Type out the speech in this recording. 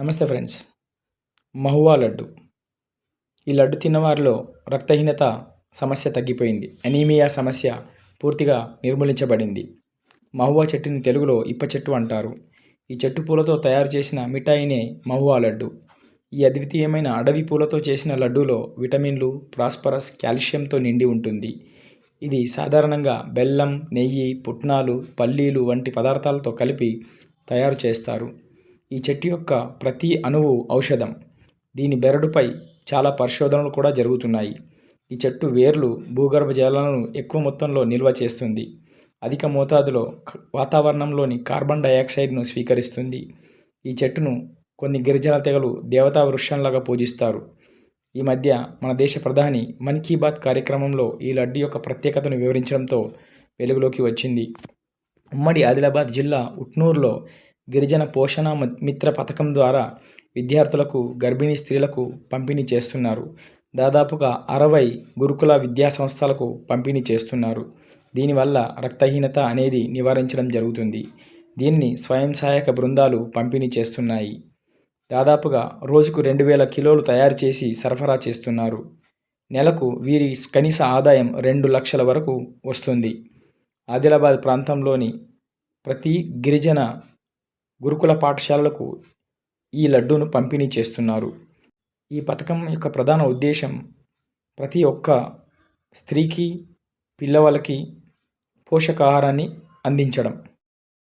నమస్తే ఫ్రెండ్స్. మహువా లడ్డు. ఈ లడ్డు తిన్నవారిలో రక్తహీనత సమస్య తగ్గిపోయింది. అనీమియా సమస్య పూర్తిగా నిర్మూలించబడింది. మహువా చెట్టుని తెలుగులో ఇప్ప చెట్టు అంటారు. ఈ చెట్టు పూలతో తయారు చేసిన మిఠాయినే మహువా లడ్డు. ఈ అద్వితీయమైన అడవి పూలతో చేసిన లడ్డూలో విటమిన్లు ప్రాస్పరస్ కాల్షియంతో నిండి ఉంటుంది. ఇది సాధారణంగా బెల్లం నెయ్యి పుట్నాలు పల్లీలు వంటి పదార్థాలతో కలిపి తయారు చేస్తారు. ఈ చెట్టు యొక్క ప్రతి అణువు ఔషధం. దీని బెరడుపై చాలా పరిశోధనలు కూడా జరుగుతున్నాయి. ఈ చెట్టు వేర్లు భూగర్భ జలాలను ఎక్కువ మొత్తంలో నిల్వ చేస్తుంది. అధిక మోతాదులో వాతావరణంలోని కార్బన్ డయాక్సైడ్ను స్వీకరిస్తుంది. ఈ చెట్టును కొన్ని గిరిజన తెగలు దేవతా వృక్షంలాగా పూజిస్తారు. ఈ మధ్య మన దేశ ప్రధాని మన్ కీ బాత్ కార్యక్రమంలో ఈ లడ్డు యొక్క ప్రత్యేకతను వివరించడంతో వెలుగులోకి వచ్చింది. ఉమ్మడి ఆదిలాబాద్ జిల్లా ఉట్నూరులో గిరిజన పోషణ మిత్ర పథకం ద్వారా విద్యార్థులకు గర్భిణీ స్త్రీలకు పంపిణీ చేస్తున్నారు. దాదాపుగా అరవై గురుకుల విద్యా సంస్థలకు పంపిణీ చేస్తున్నారు. దీనివల్ల రక్తహీనత అనేది నివారించడం జరుగుతుంది. దీన్ని స్వయం సహాయక బృందాలు పంపిణీ చేస్తున్నాయి. దాదాపుగా రోజుకు రెండు వేల కిలోలు తయారు చేసి సరఫరా చేస్తున్నారు. నెలకు వీరి కనీస ఆదాయం రెండు లక్షల వరకు వస్తుంది. ఆదిలాబాద్ ప్రాంతంలోని ప్రతి గిరిజన గురుకుల పాఠశాలలకు ఈ లడ్డూను పంపిణీ చేస్తున్నారు. ఈ పథకం యొక్క ప్రధాన ఉద్దేశం ప్రతి ఒక్క స్త్రీకి పిల్లవాళ్ళకి పోషకాహారాన్ని అందించడం.